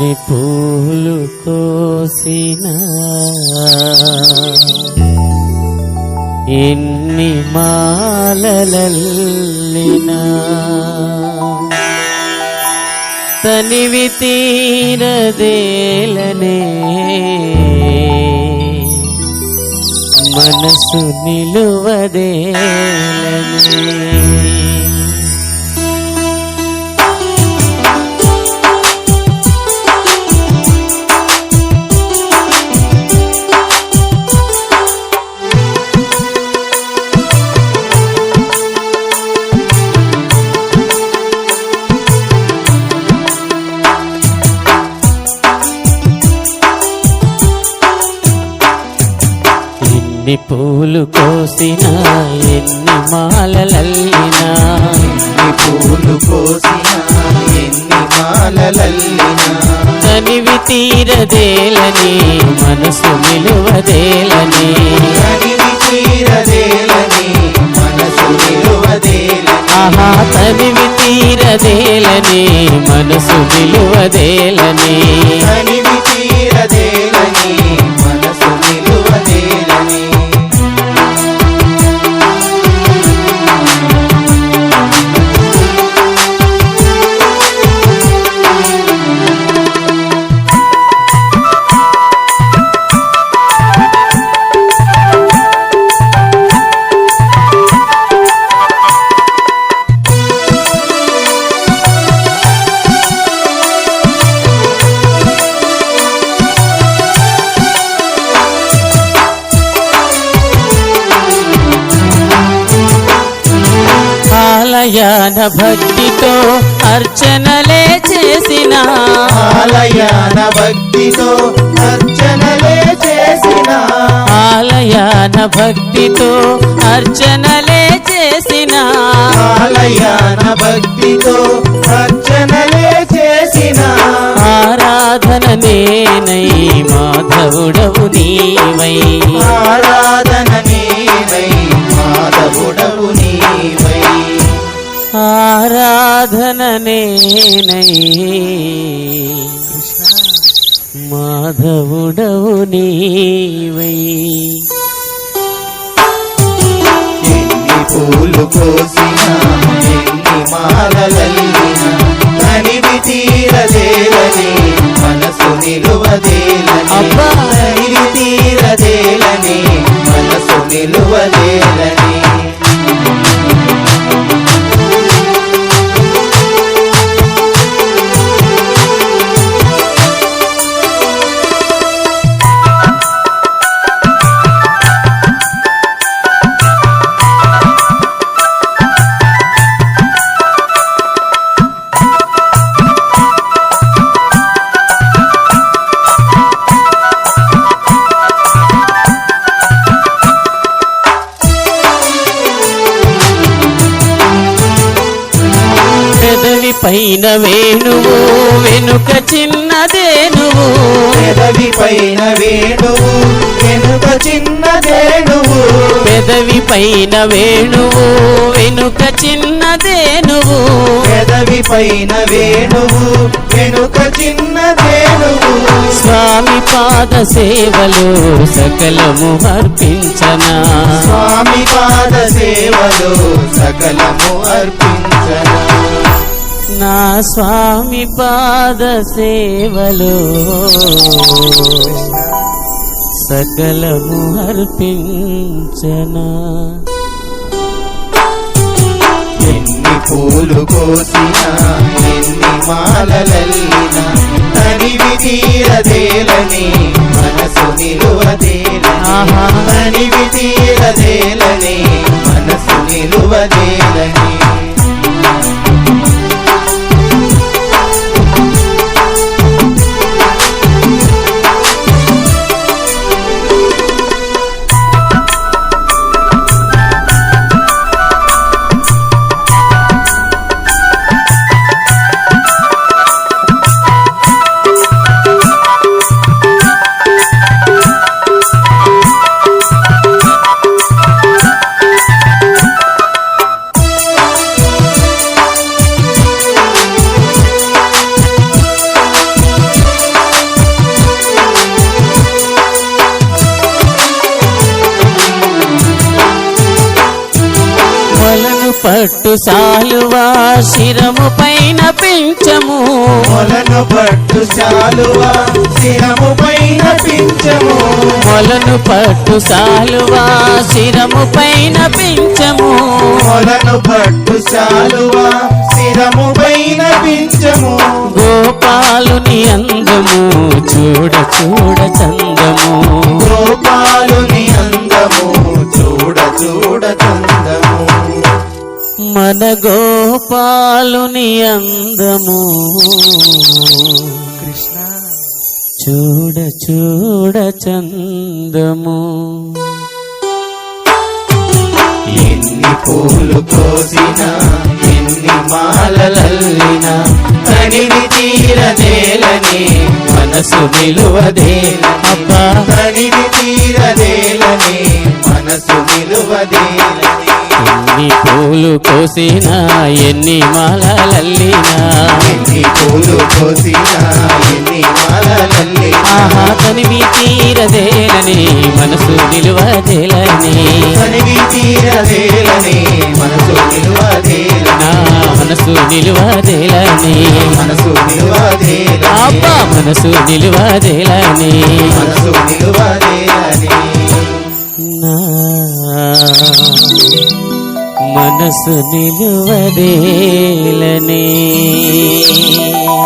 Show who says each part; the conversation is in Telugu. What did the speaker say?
Speaker 1: ఎన్ని పూలు కోసిన ఎన్ని మాలలల్లిన. తనివి తీరదేలనే. మనసు నిలువదేలనే. ఎన్ని పూలు కోసినా ఎన్ని మాలలల్లినా.
Speaker 2: ఎన్ని పూలు కోసినా ఎన్ని మాలలల్లినా.
Speaker 1: తనివి తీరదేలని మనసు నిలువదేలని.
Speaker 2: కనివి తీరదేలని మనసు నిలువదేలని.
Speaker 1: ఆహా తనివి తీరదేలని మనసు నిలువదేలని.
Speaker 2: కనివి
Speaker 1: ఆలయాన భక్తితో అర్చనలే చేసిన.
Speaker 2: ఆలయాన భక్తితో అర్చనలే చేసిన.
Speaker 1: ఆలయాన భక్తితో అర్చనలే చేసిన.
Speaker 2: ఆలయాన భక్తితో అర్చనలే చేసిన.
Speaker 1: ఆరాధన నేనై మాధవుడవు నీవై.
Speaker 2: ఆరాధన
Speaker 1: ఆరాధన నేనై. మాధవుడవు నీవై.
Speaker 2: ఎన్ని పూలు కోసినా ఎన్ని మాలలల్లినా తీరదేలని మనసు నిలువదేలని తీరదేలని మనసు నిలువదేలని.
Speaker 1: పైన వేణువు వెనుక చిన్నదేనువు
Speaker 2: పెదవి పైన వేణువు వెనుక చిన్నదేణువు
Speaker 1: పెదవి పైన వేణువు వెనుక చిన్నదేనువు
Speaker 2: పెదవి పైన వేణువు వెనుక చిన్నదేణువు
Speaker 1: స్వామి పాద సేవలు సకలము అర్పించనా.
Speaker 2: స్వామి పాద సేవలు సకలము అర్పించనా.
Speaker 1: నా స్వామి పాద సేవలు. సకలము అర్పించనా.
Speaker 2: ఎన్ని పూలు కోసినా ఎన్ని మాలలల్లినా తనివి తీరదేలని మనసు నిలువదేలని. తనివి తీరదేలని మనసు నిలువదేలని.
Speaker 1: పట్టు సాలువా శిరము పైన పించము.
Speaker 2: మొలను పట్టు చాలువా శిరము పైన పించము.
Speaker 1: మొలను పట్టు సాలువా శిరము పైన పించము.
Speaker 2: మొలను పట్టు చాలువా శిరము పైన పించము.
Speaker 1: గోపాలుని అందము చూడ చూడ చందము.
Speaker 2: గోపాలుని అందము చూడ చూడ చందము.
Speaker 1: మన గోపాలుని అందము.
Speaker 2: కృష్ణ.
Speaker 1: చూడ చూడ చందము.
Speaker 2: ఎన్ని పూలు కోసినా ఎన్ని మాలలల్లినా తనివి తీరదేలని మనసు నిలువదేలని
Speaker 1: అబ్బా.
Speaker 2: తనివి తీరదేలని మనసు నిలువదేలని
Speaker 1: ఎన్ని పూలు కోసినా ఎన్ని మాలలల్లినా.
Speaker 2: ఎన్ని పూలు కోసినా ఎన్ని మాలలల్లినా.
Speaker 1: ఆహా తనివి తీరదేలని మనసు నిలువదేలని.
Speaker 2: తనివి తీరదేలని మనసు నిలువదేలని.
Speaker 1: మనసు నిలువదేలని.
Speaker 2: మనసు నిలువదేలని.
Speaker 1: అబ్బా మనసు నిలువదేలని.
Speaker 2: మనసు నిలువదేలని.
Speaker 1: నా మనసు నిలువదేలనే.